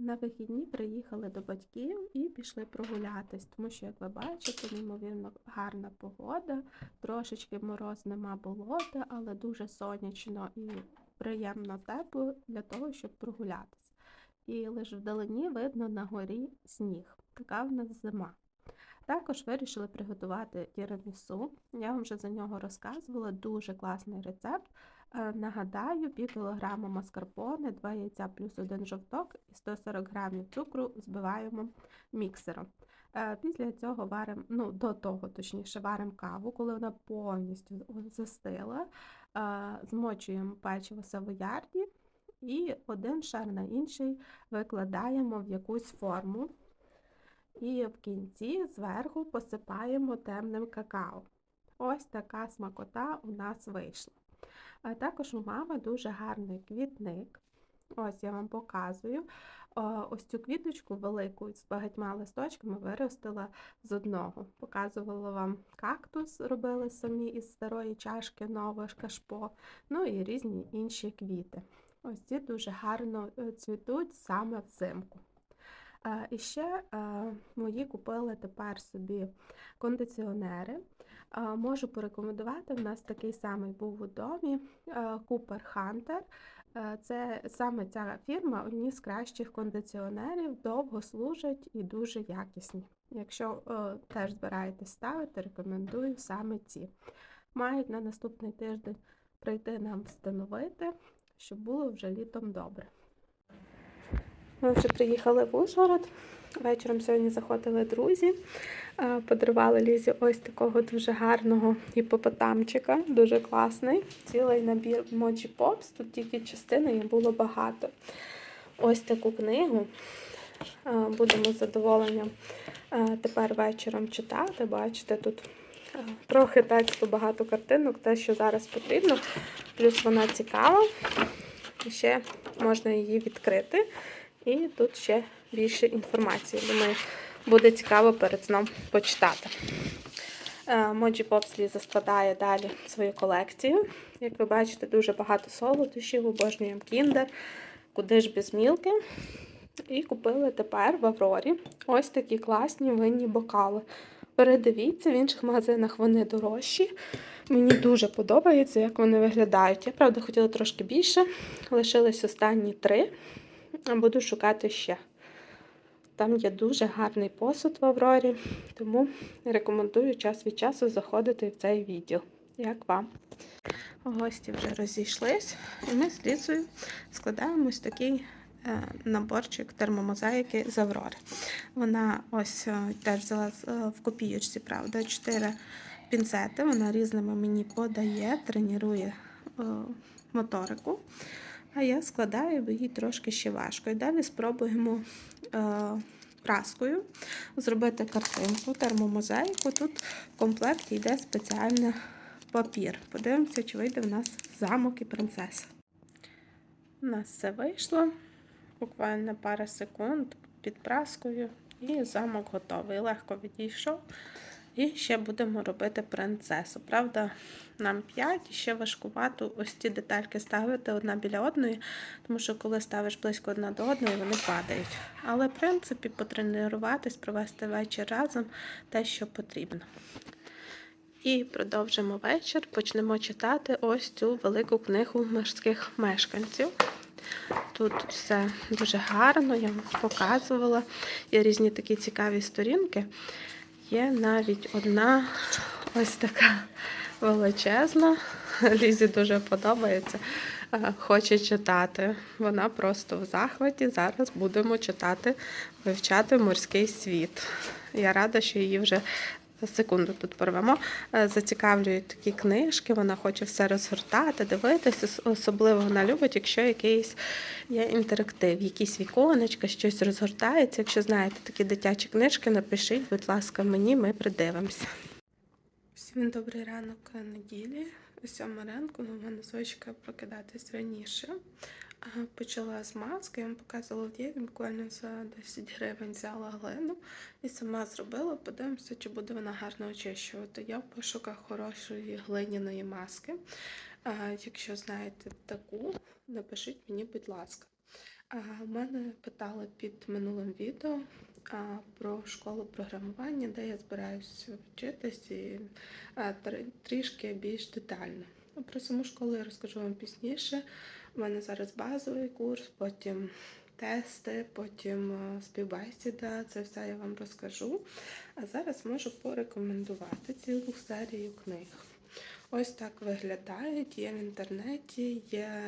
На вихідні приїхали до батьків і пішли прогулятись, тому що, як ви бачите, неймовірно гарна погода, трошечки мороз нема болота, але дуже сонячно і приємно тепло для того, щоб прогулятись. І лише вдалині видно на горі сніг. Така в нас зима. Також вирішили приготувати тірамісу. Я вам вже за нього розказувала. Дуже класний рецепт. Е, Нагадаю, пів кілограма маскарпоне, 2 яйця плюс один жовток і 140 грамів цукру збиваємо міксером. Е, Після цього варимо, ну до того точніше, варимо каву, коли вона повністю застила, е, змочуємо печиво савоярді і один шар на інший викладаємо в якусь форму. І в кінці зверху посипаємо темним какао. Ось така смакота у нас вийшла. А також у мами дуже гарний квітник. Ось я вам показую. Ось цю квіточку велику з багатьма листочками виростила з одного. Показувала вам кактус, робили самі із старої чашки, нове кашпо, ну і різні інші квіти. Ось ці дуже гарно е, цвітуть саме взимку. І ще мої купили тепер собі кондиціонери. Можу порекомендувати. У нас такий самий був у домі Cooper Hunter. Це саме ця фірма одні з кращих кондиціонерів, довго служать і дуже якісні. Якщо теж збираєтесь ставити, рекомендую саме ці. Мають на наступний тиждень прийти нам встановити, щоб було вже літом добре. Ми вже приїхали в Ужгород. Вечором сьогодні заходили друзі, е, подарували Лізі ось такого дуже гарного гіпопотамчика, дуже класний. Цілий набір Mochi Pops, тут тільки частини і було багато. Ось таку книгу. Е, Будемо з задоволенням е, тепер вечором читати. Бачите, тут трохи тексту, багато картинок, те, що зараз потрібно. Плюс вона цікава. І ще можна її відкрити. І тут ще більше інформації. Думаю, буде цікаво перед сном почитати. Моджі Попс Ліза складає далі свою колекцію. Як ви бачите, дуже багато солодощів, обожнюємо кіндер, куди ж без мілки. І купили тепер в Аврорі ось такі класні винні бокали. Передивіться, в інших магазинах вони дорожчі. Мені дуже подобається, як вони виглядають. Я, правда, хотіла трошки більше. Лишились останні три. Буду шукати ще. Там є дуже гарний посуд в Аврорі, тому рекомендую час від часу заходити в цей відділ. Як вам? Гості вже розійшлись, і ми з Лізою складаємо ось такий е, наборчик термомозаїки з Аврори. Вона ось е, теж взяла е, в копійочці, правда, 4 пінцети. Вона різними мені подає, тренує е, моторику. А я складаю, їй трошки ще важко. І далі спробуємо е, праскою зробити картинку, термомозаїку. Тут в комплекті йде спеціальний папір. Подивимося, чи вийде в нас замок і принцеса. У нас все вийшло. Буквально пара секунд під праскою, і замок готовий. Легко відійшов. І ще будемо робити принцесу. Правда, нам 5, і ще важкувато ось ці детальки ставити одна біля одної, тому що коли ставиш близько одна до одної, вони падають. Але, в принципі, потренуватись, провести вечір разом те, що потрібно. І продовжимо вечір. Почнемо читати ось цю велику книгу морських мешканців. Тут все дуже гарно, я вам показувала. Є різні такі цікаві сторінки. Є навіть одна ось така величезна. Лізі дуже подобається. е, Хоче читати. Вона просто в захваті. Зараз будемо читати, вивчати морський світ. Я рада, що її вже секунду тут порвемо. е, Зацікавлюють такі книжки. Вона хоче все розгортати, дивитися. Особливо вона любить, якщо якийсь є інтерактив, якісь віконечка, щось розгортається. Якщо знаєте такі дитячі книжки, напишіть, будь ласка, мені, ми придивимося. Всім добрий ранок неділі. Сьома ранку, ну, в мене звичка прокидатись раніше. Почала з маски, я вам показувала в Єві, буквально за 10 гривень взяла глину і сама зробила. Подивимося, чи буде вона гарно очищувати. Я в пошуках хорошої глиняної маски. Якщо знаєте таку, напишіть мені, будь ласка. А, Мене питали під минулим відео про школу програмування, де я збираюся вчитись і трішки більш детально. Про саму школу я розкажу вам пізніше. У мене зараз базовий курс, потім тести, потім співбесіда. Це все я вам розкажу. А зараз можу порекомендувати цілу серію книг. Ось так виглядають. Є в інтернеті, є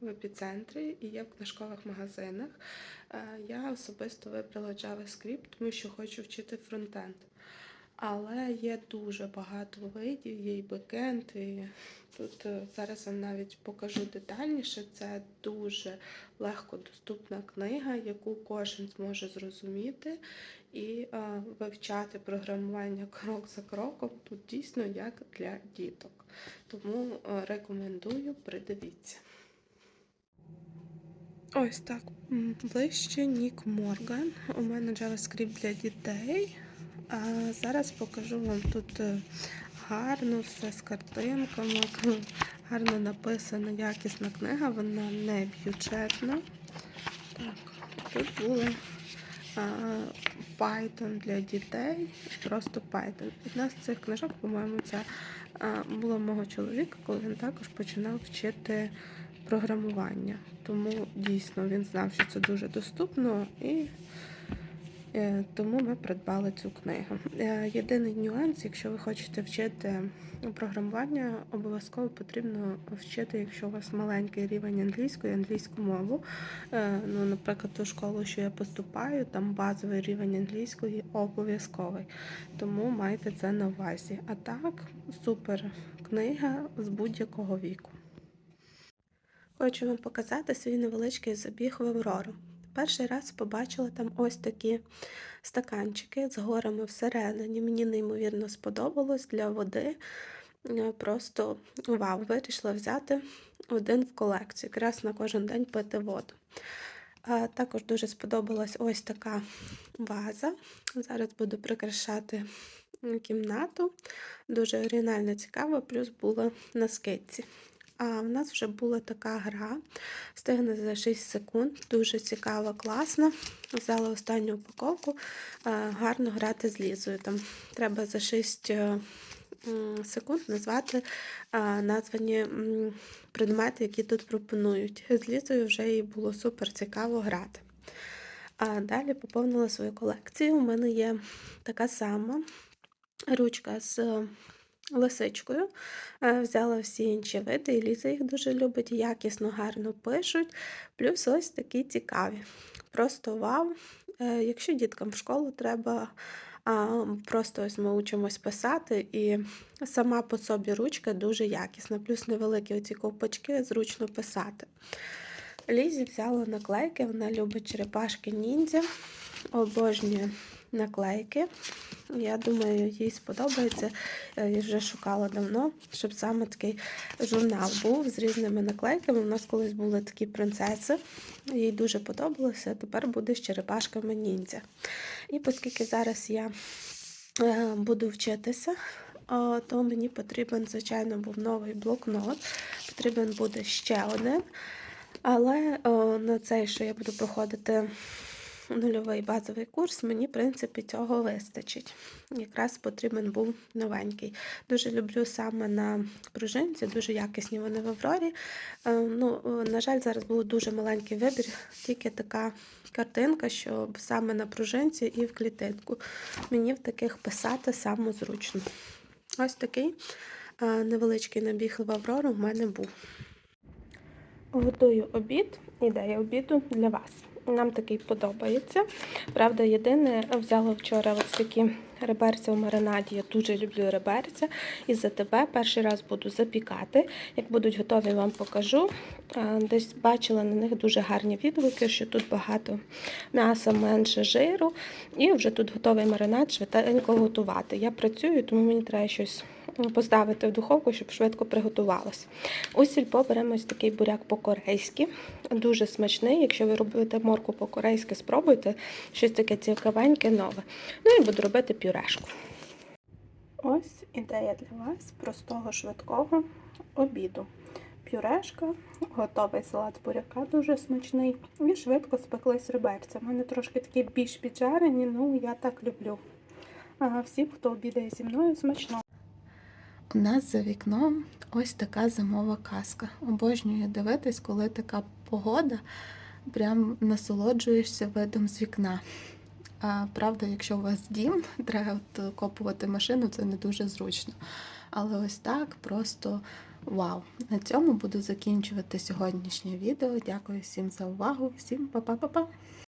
в епіцентрі і є в книжкових магазинах. Е, Я особисто вибрала JavaScript, тому що хочу вчити фронтенд. Але є дуже багато видів, є і бекенд, і тут е, зараз вам навіть покажу детальніше. Це дуже легко доступна книга, яку кожен зможе зрозуміти і е, вивчати програмування крок за кроком. Тут дійсно як для діток. Тому е, рекомендую, придивіться. Ось так ближче Нік Морган. У мене JavaScript для дітей. А зараз покажу вам тут е, гарно все з картинками, гарно написана, якісна книга, вона не бюджетна. Так, тут були а, Python для дітей, просто Python. Одна з цих книжок, по-моєму, це була мого чоловіка, коли він також починав вчити програмування. Тому дійсно він знав, що це дуже доступно, і тому ми придбали цю книгу. Е, Єдиний нюанс, якщо ви хочете вчити програмування, обов'язково потрібно вчити, якщо у вас маленький рівень англійської, англійську мову. Е, Ну, наприклад, ту школу, що я поступаю, там базовий рівень англійської обов'язковий. Тому майте це на увазі. А так, супер книга з будь-якого віку. Хочу вам показати свій невеличкий забіг в Аврору. Перший раз побачила там ось такі стаканчики з горами всередині. Мені неймовірно сподобалось для води. Е, Просто вау, вирішила взяти один в колекцію, якраз на кожен день пити воду. Також дуже сподобалась ось така ваза. Зараз буду прикрашати кімнату. Дуже оригінально цікаво, плюс була на скидці. А в нас вже була така гра. Встигне за 6 секунд. Дуже цікава, класна. Взяла останню упаковку. Гарно грати з лізою. Там треба за 6 е, секунд назвати названі предмети, які тут пропонують. З лізою вже їй було супер цікаво грати. А далі поповнила свою колекцію. У мене є така сама ручка з лисичкою. Е, Взяла всі інші види, і Ліза їх дуже любить, якісно, гарно пишуть. Плюс ось такі цікаві. Просто вау. Е, Якщо діткам в школу треба, просто ось ми учимось писати, і сама по собі ручка дуже якісна, плюс невеликі оці ковпачки, зручно писати. Лізі взяла наклейки, вона любить черепашки ніндзя, обожнює наклейки. Я думаю, їй сподобається. Я вже шукала давно, щоб саме такий журнал був з різними наклейками. У нас колись були такі принцеси, їй дуже подобалося, тепер буде з черепашками ніндзя. І оскільки зараз я е, буду вчитися, то мені потрібен, звичайно, був новий блокнот. Потрібен буде ще один. Але на цей, що я буду проходити нульовий базовий курс, мені, в принципі, цього вистачить. Якраз потрібен був новенький. Дуже люблю саме на пружинці, дуже якісні вони в Аврорі. Е, Ну, на жаль, зараз був дуже маленький вибір, тільки така картинка, щоб саме на пружинці і в клітинку. Мені в таких писати саме зручно. Ось такий е, невеличкий набіг в Аврору в мене був. Готую обід. Ідея обіду для вас. Нам такий подобається. Правда, єдине, взяла вчора ось такі реберця в маринаді. Я дуже люблю реберця. І за тебе перший раз буду запікати. Як будуть готові, вам покажу. Десь бачила на них дуже гарні відгуки, що тут багато м'яса, менше жиру. І вже тут готовий маринад швиденько готувати. Я працюю, тому мені треба щось поставити в духовку, щоб швидко приготувалося. У сільпо беремо ось такий буряк по-корейськи. Дуже смачний. Якщо ви робите морку по-корейськи, спробуйте щось таке цікавеньке, нове. Ну і буду робити пюрешку. Ось ідея для вас простого швидкого обіду. пюрешка, готовий салат буряка, дуже смачний. І швидко спеклись реберця. У мене трошки такі більш піджарені, ну я так люблю. Всім, хто обідає зі мною, смачно. У нас за вікном ось така зимова казка. Обожнюю дивитись, коли така погода, прям насолоджуєшся видом з вікна. А, правда, якщо у вас дім, треба копувати машину, це не дуже зручно. Але ось так просто вау. На цьому буду закінчувати сьогоднішнє відео. Дякую всім за увагу. Всім па-па-па-па!